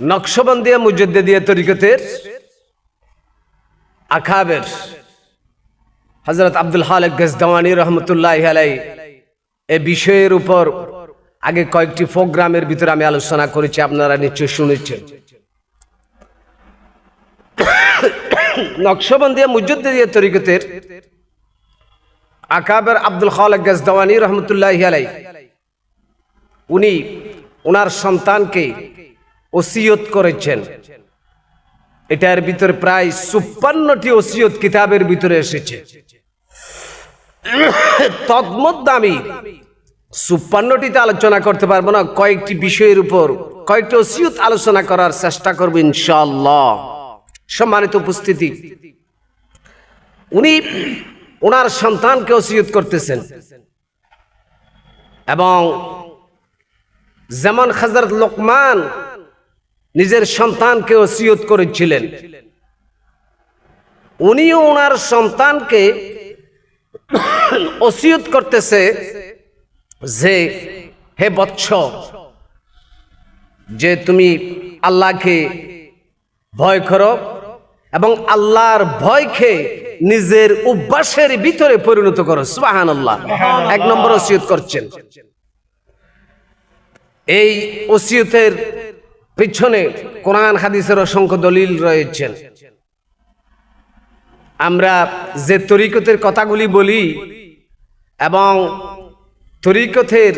নকশবন্দিয়া মুজদ্দিয়া তরিকতের আখাবের হজরত আব্দুল হালেক গজদাওয়ানি রহমতুল্লাহ আলাই এ বিষয়ের উপর আগে কয়েকটি প্রোগ্রামের ভিতরে আমি আলোচনা করেছি, আপনারা নিশ্চয় শুনেছেন। নকশবন্দিয়া মুজদ্দিয়া তরিকতের আকাবের আব্দুল খালেক গজদাওয়ানি রহমতুল্লাহ আলাই উনি ওনার সন্তানকে ওসিয়ত করেছেন। এটার ভিতরে প্রায় চুপ্পান্নটি ওসিয়ত কিতাবের ভিতরে এসেছে। তৎমধ্যে আমি চুপ্পান্নটিতে আলোচনা করতে পারব না, কয়েকটি বিষয়ের উপর, কয়েকটি ওসিয়ত আলোচনা করার চেষ্টা করব ইনশাল্লাহ সম্মানিত উপস্থিতি, উনি ওনার সন্তানকে ওসিয়ত করতেছেন। এবং যেমন হজরত লোকমান নিজের সন্তানকে ওসিয়ত করেছিলেন। উনিও ওনার সন্তানকে ওসিয়ত করতেছে যে, হে বৎস, যে তুমি আল্লাহকে ভয় করো এবং আল্লাহর ভয়কে নিজের অভ্যাসের ভিতরে পরিণত করো। সুবাহান আল্লাহ এক নম্বর ওসিয়ত করছেন। এই ওসিয়তের পিছনে কোরআন, হাদিসের অসংখ্য দলিল রয়েছেন। আমরা যে তরিকতের কথাগুলি বলি এবং তরিকতের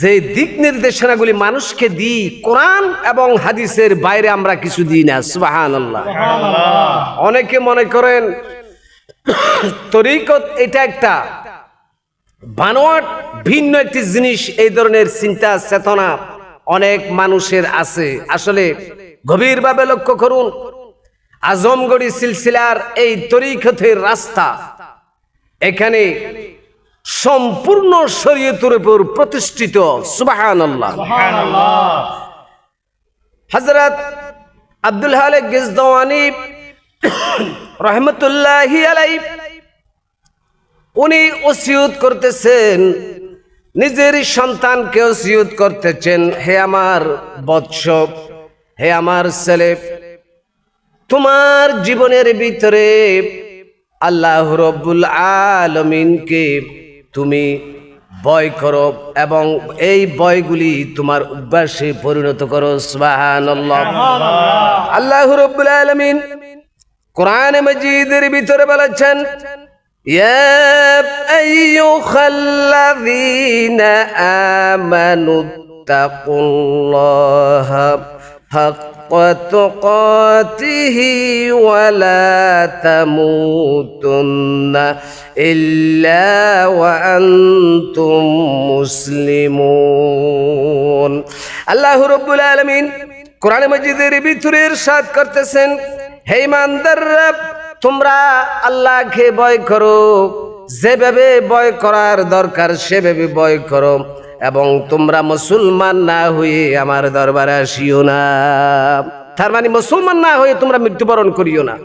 যে দিক নির্দেশনাগুলি মানুষকে দিই, কোরআন এবং হাদিসের বাইরে আমরা কিছু দিই না সুবাহান অনেকে মনে করেন তরিকত এটা একটা বানোয়াট, ভিন্ন একটি জিনিস, এই ধরনের চিন্তা, চেতনা অনেক মানুষের আছে। আসলে গভীরভাবে লক্ষ্য করুন, আজমগড়ি সিলসিলার এই তরিকতের রাস্তা, এখানে সম্পূর্ণ শরীয়তের উপর প্রতিষ্ঠিত সুবাহান হজরত আব্দুল হালে গিজদানি রহমতুল্লাহি উনি ওসিয়ত করতেছেন নিজের সন্তানকে ওসিয়ত করতেছেন হে আমার বৎস হে আমার ছেলে তোমার জীবনের ভিতরে আল্লাহ রব্বুল আলমিনকে তুমি বয় করো এবং এই বয়গুলি তোমার অভ্যাসে পরিণত করো সুবাহান আল্লাহ রব্বুল আলমিন কোরআন মজিদের ভিতরে বলেছেন يا أيها الذين آمنوا اتقوا الله حق تقاته ولا تموتن إلا وأنتم مسلمون الله رب العالمين قرآن مجيد ربي ترير شاد کرتے سن هيمان در رب তোমরা আল্লাহকে ভয় করো। যেভাবে ভয় করার দরকার সেভাবে ভয় করো। এবং তোমরা মুসলমান না হয়ে আমার দরবারে আসিও না। তার মানে মুসলমান না হয়ে তোমরা মৃত্যুবরণ করিও না।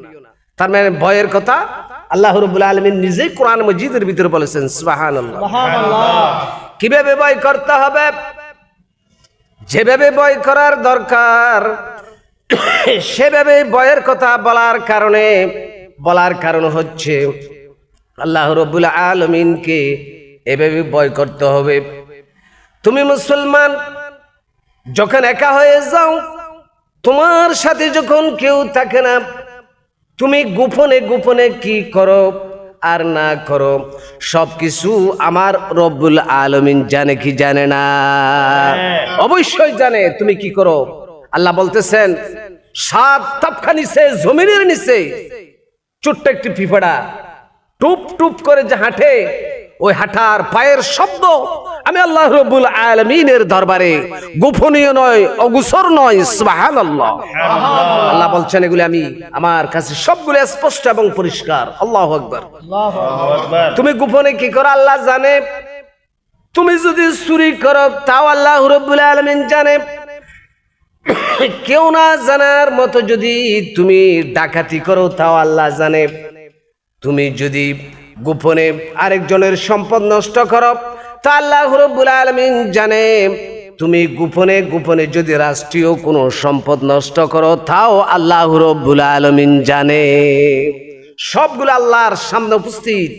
তার মানে ভয়ের কথা আল্লাহ রবুল্লা আলমিন নিজেই কোরআন মজিদের ভিতরে বলেছেন সুবাহান কীভাবে ভয় করতে হবে? যেভাবে ভয় করার দরকার সেভাবে ভয়ের কথা বলার কারণে বলার কারণ হচ্ছে আল্লাহ রবুল আলমিনকে এভাবে বয় করতে হবে। তুমি মুসলমান, যখন একা হয়ে যাও, তোমার সাথে যখন কেউ থাকে না, তুমি গোপনে গোপনে কি করো আর না করো সব কিছু আমার রব্বুল আলমিন জানে কি জানে না। অবশ্যই জানে তুমি কি করো। আল্লাহ বলতেছেন, সাত তাপখা নিচে জমিনের নিচে ছোট্ট একটি পিঁপড়া টুপ টুপ করে যে হাঁটে, ওই হাঁটার পায়ের শব্দ আমি আল্লাহ রব্বুল আলমিনের দরবারে। গোপনীয় নয়, অগুসর নয় সুবাহান আল্লাহ আল্লাহ বলছেন, এগুলি আমি আমার কাছে সবগুলো স্পষ্ট এবং পরিষ্কার। আল্লাহ আকবর। তুমি গোপনে কি করো? আল্লাহ জানে। তুমি যদি চুরি করো, তাও আল্লাহ রব্বুল আলমিন জানে। কেউ না জানার মতো যদি তুমি ডাকাতি করো, তাও আল্লাহ জানে। তুমি যদি গোপনে আরেকজনের সম্পদ নষ্ট করো, তা আল্লাহ রব্বুল আলমিন জানে। তুমি গোপনে গোপনে যদি রাষ্ট্রীয় কোনো সম্পদ নষ্ট করো, তাও আল্লাহ রব্বুল আলমিন জানে। সবগুলো আল্লাহর সামনে উপস্থিত।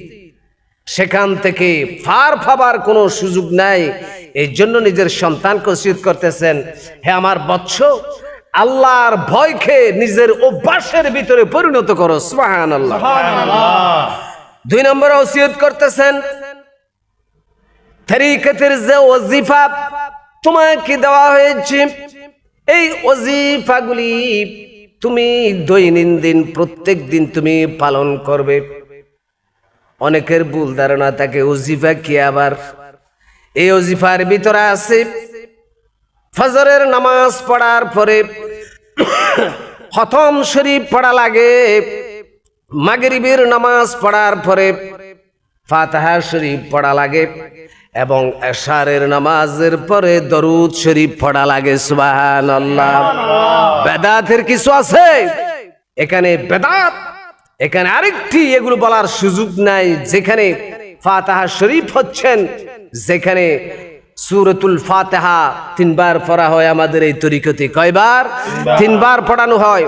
সেখান থেকে ফার ফাবার কোনো সুযোগ নাই। এই জন্য নিজের সন্তানকে উচিত করতেছেন হে আমার বৎস আল্লাহর ভয় খেয়ে নিজের অভ্যাসের ভিতরে পরিণত করো সুবাহান আল্লাহ দুই নম্বরে ওসিয়ত করতেছেন তরিকতের যে ওজিফা তোমাকে দেওয়া হয়েছে এই ওজিফাগুলি তুমি দৈনন্দিন প্রত্যেক দিন তুমি পালন করবে। অনেকের ভুল ধারণা থাকে ওজিফা কি আবার এই অজিফার ভিতরে আছে। ফজরের নামাজ পড়ার পরে খতম শরীফ পড়া লাগে। মাগরিবের নামাজ পড়ার পরে ফাতাহা শরীফ পড়া লাগে এবং এশারের নামাজের পরে দরুদ শরীফ পড়া লাগে সুবাহান আল্লাহ বেদাতের কিছু আছে? এখানে বেদাত, এখানে আরেকটি, এগুলো বলার সুযোগ নাই। যেখানে ফাতাহা শরীফ হচ্ছেন যেখানে সুরতুল ফাতেহা তিনবার পড়া হয় আমাদের এই তরিকতে। কয়বার? তিনবার। পড়ানো হয়।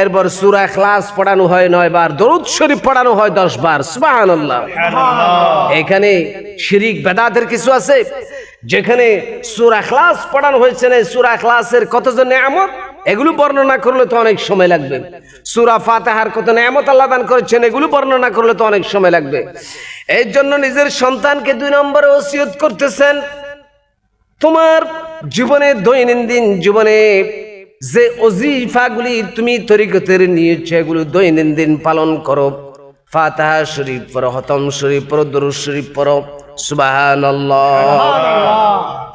এরপর সুরা খ্লাস পড়ানো হয় নয় বার দরুদ শরীফ পড়ানো হয় দশ বার সুবহানাল্লাহ। এখানে শিরিক বেদাতের কিছু আছে? যেখানে সুরা খ্লাস পড়ানো হয়েছে না সুরা খ্লাসের কতজন নিয়ামত? এগুলো বর্ণনা করলে তো অনেক সময় লাগবে। সুরা ফাতাহার কত নিয়ামত আল্লাহ দান করেছেন এগুলো বর্ণনা করলে তো অনেক সময় লাগবে। এই জন্য নিজের সন্তানকে দুই নম্বরে ওসিয়ত করতেছেন। তোমার জীবনে দৈনন্দিন জীবনে যে অজিফাগুলি তুমি তরিকতের নিয়েছো এগুলো দৈনন্দিন পালন করো। ফাতাহা শরীফ পড়ো হতম শরীফ পড়ো দরুদ শরীফ পড়ো। সুবাহান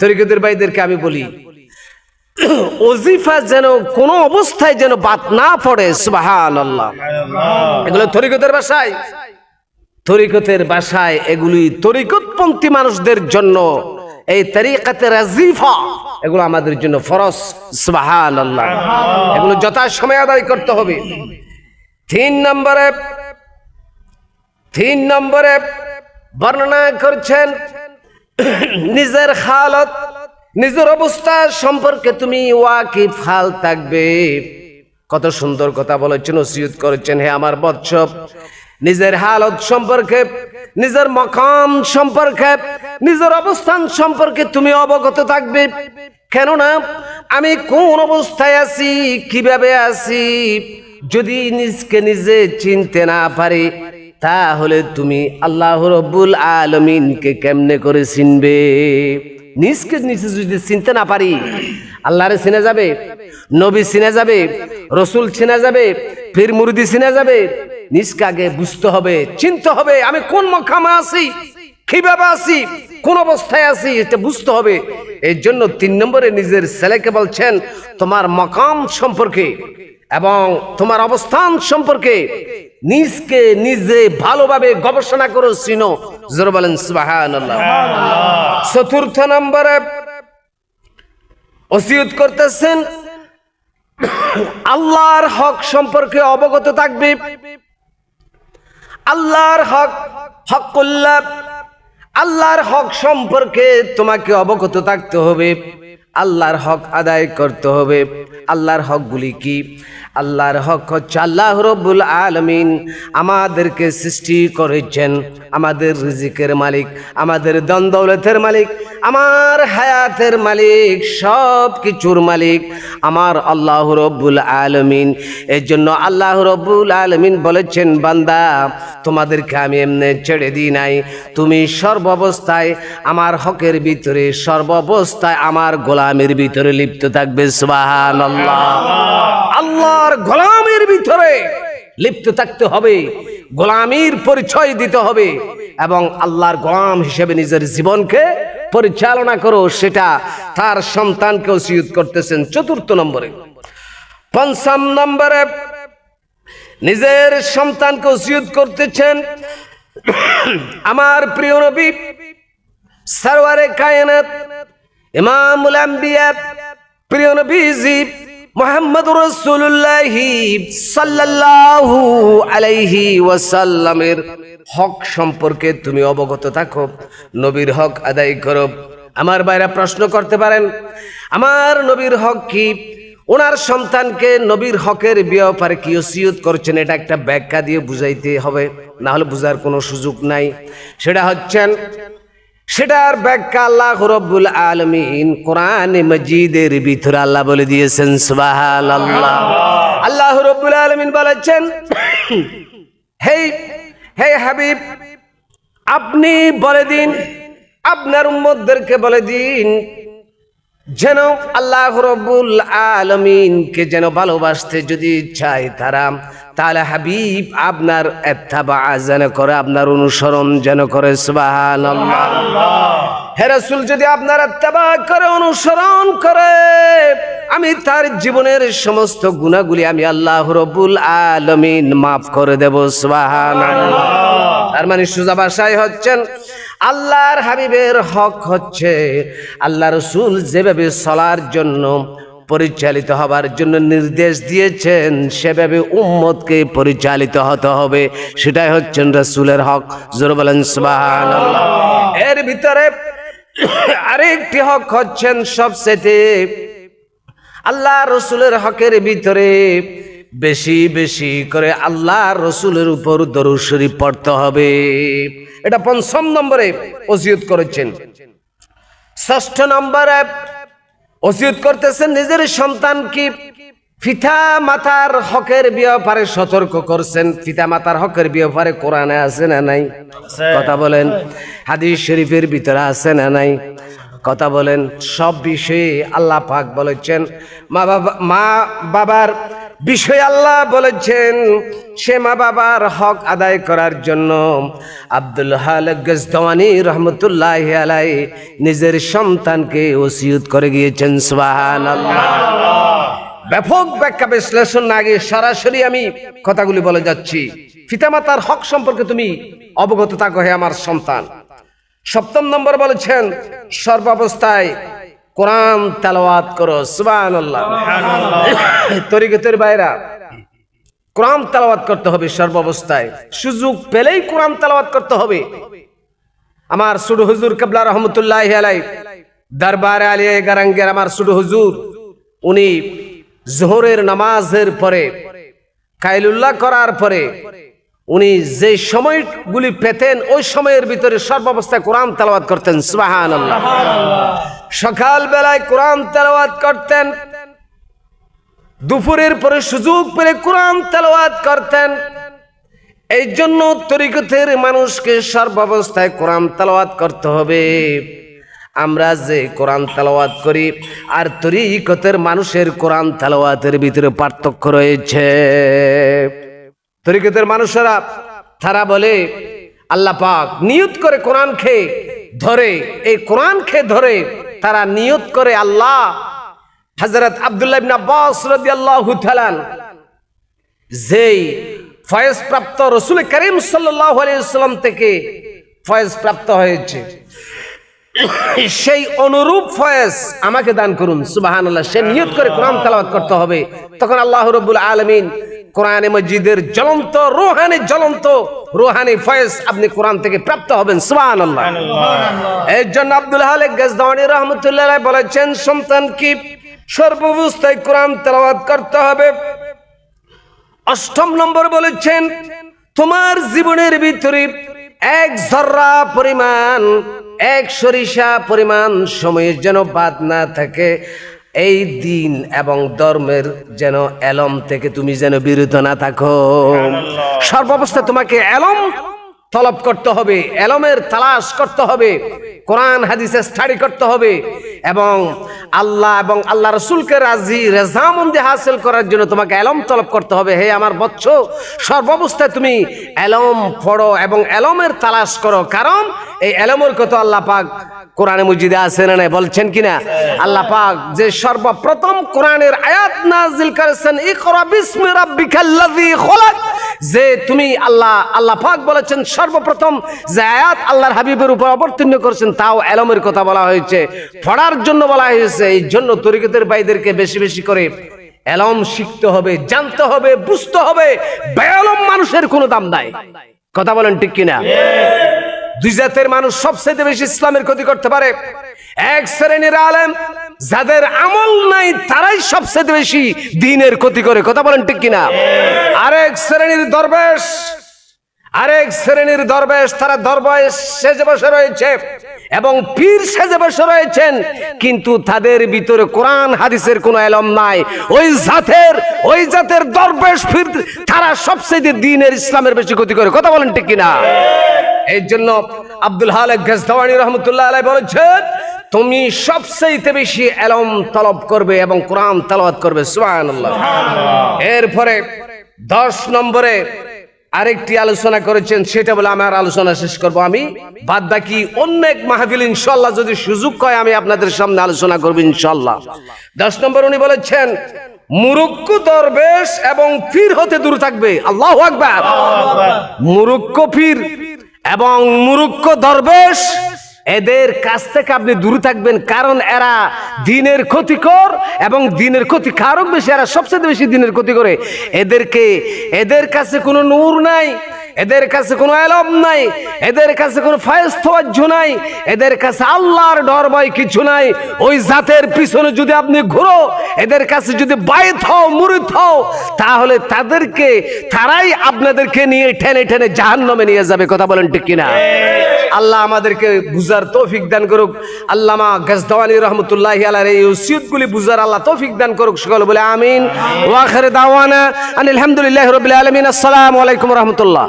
তরিকতের ভাইদেরকে আমি বলি অজিফা যেন কোনো অবস্থায় যেন বাদ না পড়ে সুবাহান আল্লাহ এগুলো তরিকতের বাসায়। তরিকতের বাসায় এগুলি তরিকতপন্থী মানুষদের জন্য এই তরিকাতে রাজিফা, এগুলো আমাদের জন্য ফরস সুবাহান আল্লাহ এগুলো যথা সময় আদায় করতে হবে। তিন নম্বরে তিন নম্বরে বর্ণনা করছেন, নিজের হালত নিজের অবস্থা সম্পর্কে তুমি ওয়াকিফ হাল থাকবে। কত সুন্দর কথা বলেছেন ওসিয়ত করেছেন, হে আমার বৎসব। নিজের হালত সম্পর্কে, নিজের মকাম সম্পর্কে, নিজের অবস্থান সম্পর্কে তুমি অবগত থাকবে। কেননা, আমি কোন অবস্থায় আছি, কীভাবে আছি, যদি নিজকে নিজে চিনতে না পারি, তাহলে তুমি আল্লাহ রব্বুল আলমিনকে কেমনে করে চিনবে? নিজকে নিজে যদি চিনতে না পারি, আল্লাহরে চিনে যাবে, নবী চিনে যাবে, রসুল চিনে যাবে ফির মুরদি চিনে যাবে নিজকে আগে বুঝতে হবে, চিনতে হবে, আমি কোন মকামে আছি, কীভাবে আছি, কোন অবস্থায় আছি, এটা বুঝতে হবে। এই জন্য তিন নম্বরে নিজের ছেলেকে বলছেন, তোমার মকাম সম্পর্কে এবং তোমার অবস্থান সম্পর্কে নিজকে নিজে ভালোভাবে গবেষণা করো চিনো জোর বলেন চতুর্থ নম্বরে ওসিয়ত করতেছেন, আল্লাহর হক সম্পর্কে অবগত থাকবে। আল্লাহর হক, হকুল্লাহ, আল্লাহর হক সম্পর্কে তোমাকে অবগত থাকতে হবে। আল্লাহর হক আদায় করতে হবে। আল্লাহর হকগুলি কি? আল্লাহর হক হচ্ছে আল্লাহ রব্বুল আলমিন আমাদেরকে সৃষ্টি করেছেন। আমাদের রিজিকের মালিক, আমাদের দন্দৌলতের মালিক, আমার হায়াতের মালিক সব কিছুর মালিক আমার আল্লাহ রব্বুল আলমিন। এর জন্য আল্লাহ রব্বুল আলমিন বলেছেন, বান্দা, তোমাদেরকে আমি এমনি ছেড়ে দিই নাই। তুমি সর্বাবস্থায় আমার হকের ভিতরে, সর্বাবস্থায় আমার গোলামের ভিতরে লিপ্ত থাকবে সুবাহান আল্লাহ আল্লাহর গোলামের ভিতরে লিপ্ত থাকতে হবে, গোলামির পরিচয় দিতে হবে এবং আল্লাহর গোলাম হিসেবে নিজের জীবনকে পরিচালনা করো, সেটা তার সন্তানকে ওসিয়ত করতেছেন চতুর্থ নম্বরে। পঞ্চম নম্বরে নিজের সন্তানকে ওসিয়ত করতেছেন। আমার প্রিয় নবী সরওয়ারে কায়নাত, ইমামুল আম্বিয়া, প্রিয় নবীজি মোহাম্মদ রসুল্লাহি সাল্লাল্লাহু আলাইহি ওয়াসাল্লামের হক সম্পর্কে তুমি অবগত থাকো, নবীর হক আদায় করো। আমার বাইরা প্রশ্ন করতে পারেন, আমার নবীর হক কি? ওনার সন্তানকে নবীর হকের ব্যাপারে কি ওসিয়ত করছেন, এটা একটা ব্যাখ্যা দিয়ে বুঝাইতে হবে না হলে বুঝার কোনো সুযোগ নাই। সেটা হচ্ছেন সেটার ব্যাখ্যা আল্লাহ রব্বুল আলমিন কোরআন মজিদের ভিতরে আল্লাহ বলে দিয়েছেন সুবাহাল আল্লাহ আল্লাহ রব্বুল আলমিন বলেছেন হেই হে হাবিব, আপনি বলে দিন, আপনার উম্মদদেরকে বলে দিন যেন আল্লাহ রব্বুল আলমিনকে যেন ভালোবাসতে যদি চায় তারা তাহলে হাবিব আপনার যেন করে আপনার অনুসরণ যেন করে সুবাহান হে যদি আপনার এত্তাবা করে অনুসরণ করে আমি তার জীবনের সমস্ত গুণাগুলি আমি আল্লাহ রব্বুল আলমিন মাফ করে দেব সুবাহান তার মানে সুজা ভাষায় হচ্ছেন, আল্লাহর হাবিবের হক হচ্ছে আল্লাহ রসুল যেভাবে চলার জন্য পরিচালিত হবার জন্য নির্দেশ দিয়েছেন, সেভাবে উম্মতকে পরিচালিত হতে হবে। সেটাই হচ্ছেন রসুলের হক। জোর বলেন এর ভিতরে আরেকটি হক হচ্ছেন সবচেয়ে আল্লাহ রসুলের হকের ভিতরে বেশি বেশি করে আল্লাহ রসুলের উপর দরুদ শরীফ পড়তে হবে। এটা পঞ্চম নম্বরে ওসিয়ত করেছেন। ষষ্ঠ নম্বরে ওসিয়ত করতেছেন নিজের সন্তান কি পিতা মাতার হকের ব্যাপারে সতর্ক করছেন। পিতা মাতার হকের ব্যাপারে কোরআনে আছে না নাই? কথা বলেন। হাদিস শরীফের ভিতরে আছে না নাই? কথা বলেন। সব বিষয়ে আল্লাহ পাক বলেছেন মা বাবা মা বাবার বিষয়ে আল্লাহ বলেছেন, সে মা বাবার হক আদায় করার জন্য আব্দুল হালেক গজদানি রহমতুল্লাহ আলাই নিজের সন্তানকে ওসিয়ত করে গিয়েছেন সুবাহান ব্যাপক ব্যাখ্যা বিশ্লেষণ না গিয়ে সরাসরি আমি কথাগুলি বলে যাচ্ছি। পিতামাতার হক সম্পর্কে তুমি অবগত থাকো হে আমার সন্তান। সপ্তম নম্বর বলেছেন, সর্বাবস্থায় কোরআন তেলাওয়াত করো সুবান তরিকতের বাইরা কোরআন তেলাওয়াত করতে হবে সর্বাবস্থায়। সুযোগ পেলেই কোরআন তেলাওয়াত করতে হবে। আমার সুডু হুজুর কাবলা রহমতুল্লাহ আলাই দরবারে আলিয়া গারাঙ্গের আমার সুডু হুজুর উনি জোহরের নামাজের পরে কাইলুল্লাহ করার পরে উনি যে সময়গুলি পেতেন ওই সময়ের ভিতরে সর্বাবস্থায় কোরআন তেলাওয়াত করতেন সুবাহান সকাল বেলায় কোরআন তেলাওয়াত করতেন। দুপুরের পরে সুযোগ পেলে কোরআন তেলাওয়াত করতেন। এই জন্য তরিকতের মানুষকে সর্বাবস্থায় কোরআন তেলাওয়াত করতে হবে। আমরা যে কোরআন তেলাওয়াত করি, আর তরিকতের মানুষের কোরআন তেলাওয়াতের ভিতরে পার্থক্য রয়েছে। তরিকতের মানুষেরা, তারা বলে, আল্লাহ পাক নিয়ত করে কোরআন খেয়ে ধরে, এই কোরআন খেয়ে ধরে তারা নিয়ত করে আল্লাহ। হজরত আবদুল্লাহ তাআলা যেই ফয়েজ প্রাপ্ত রসুল করিম সাল্লাম থেকে ফয়েজ প্রাপ্ত হয়েছে, সেই অনুরূপ ফয়েজ আমাকে দান করুন, সুবহানাল্লাহ। সে নিয়ত করে কোরআন তেলাওয়াত করতে হবে। তখন আল্লাহ রব্বুল আলামিন কোরআনে মসজিদের জ্বলন্ত রোহানি জ্বলন্ত রোহানি ফয়েজ আপনি কোরআন থেকে প্রাপ্ত হবেন সুবহানাল্লাহ। এর জন্য আব্দুল হালেক গাজদাওয়ানি রহমতুল্লাহ বলেছেন সন্তান কি সর্বাবস্থায় কোরআন তেলাওয়াত করতে হবে? অষ্টম নম্বর বলেছেন তোমার জীবনের ভিতরে এক জর্রা পরিমাণ এক সরিষা পরিমাণ সময়ের যেন বাদ না থাকে। এই দিন এবং ধর্মের যেন এলম থেকে তুমি যেন বিরত না থাকো। সর্বাবস্থা তোমাকে এলম তলব করতে হবে এলমের তালাশ করতে হবে কোরআন হাদিসে স্টাডি করতে হবে এবং আল্লাহ এবং আল্লাহ রসুলকে রাজি রেজামন্দি হাসিল করার জন্য তোমাকে এলম তলব করতে হবে। হে আমার বৎস সর্বাবস্থায় তুমি এলম পড়ো এবং এলমের তালাশ করো। কারণ এই এলমের কথা আল্লাহ পাক কোরআনে মসজিদে আছে না নাই? বলছেন কিনা? আল্লাহ পাক যে সর্বপ্রথম কোরআনের আয়াত নাজিল করেছেন, ইকরা বিসমি রাব্বিকাল্লাযী খলাক। যে তুমি আল্লাহ আল্লাহ পাক বলেছেন, সর্বপ্রথম যে আয়াত আল্লাহর হাবিবের উপর অবতীর্ণ করেছেন, তাও এলমের কথা বলা হয়েছে। পড়ার জন্য বলা হয়েছে, এই জন্য তরিকতের ভাইদেরকে বেশি বেশি করে এলম শিখতে হবে, জানতে হবে, বুঝতে হবে। বেলম মানুষের কোনো দাম নাই। কথা বলেন ঠিক কিনা? দুই জাতের মানুষ সবচেয়ে বেশি ইসলামের ক্ষতি করতে পারে। এক শ্রেণির আলেম, যাদের আমল নাই, তারাই সবচেয়ে বেশি দিনের ক্ষতি করে। কথা বলেন ঠিক কিনা? আরেক শ্রেণির দরবেশ, আরেক শ্রেণির দরবেশ, তারা দরবেশ সেজে বসে রয়েছে এবং পীর সেজে বসে রয়েছেন, কিন্তু তাদের ভিতরে কোরআন, হাদিসের কোনো এলম নাই। ওই জাতের ওই জাতের দরবেশ, পীর, তারা সবচেয়ে দিনের ইসলামের বেশি ক্ষতি করে। কথা বলেন ঠিক কিনা? এই জন্য আব্দুল হালেক গেজদাওয়ানি রহমতুল্লাহ আলাই বলেছেন তুমি সবচেয়ে বেশি এলম তলব করবে এবং কোরআন তালাওয়াত করবে। সুবহানাল্লাহ। এরপরে দশ নম্বরে আরেকটি আলোচনা করেছেন সেটা বলে আমার আলোচনা শেষ করব আমি। বাদ বাকি অন্য এক মাহফিল ইনশাল্লাহ যদি সুযোগ হয় আমি আপনাদের সামনে আলোচনা করব ইনশাল্লাহ দশ নম্বর উনি বলেছেন মুরুক্ক দরবেশ এবং ফির হতে দূর থাকবে। আল্লাহ আকবার। মুরুক্ক পীর এবং মুরুক্ষ দরবেশ এদের কাছ থেকে আপনি দূরে থাকবেন, কারণ এরা দিনের ক্ষতিকর এবং দিনের ক্ষতি কারক বেশি, এরা সবচেয়ে বেশি দিনের ক্ষতি করে। এদেরকে, এদের কাছে কোনো নূর নাই, এদের কাছে কোনো এলম নাই, এদের কাছে কোনো ফায়স্তবাজ্য নাই, এদের কাছে আল্লাহর ডর ভয় কিছু নাই। ওই জাতের পিছনে যদি আপনি ঘুরো, এদের কাছে যদি বাইত হও মুরিত হও, তাহলে তাদেরকে, তারাই আপনাদেরকে নিয়ে ঠেনে ঠেনে জাহান্নামে নিয়ে যাবে, কথা বলেন ঠিক কিনা? আল্লাহ আমাদেরকে বুঝার তৌফিক দান করুক। আল্লামা গজদাওয়ানি রহমতুল্লাহ আলার এই ওসিয়তগুলি বুঝার আল্লাহ তৌফিক দান করুক, সকল বলে আমিন। ওয়াখের দাওয়ানা আলহামদুলিল্লাহ রবিল আলমিন। আসসালামু আলাইকুম রহমতুল্লাহ।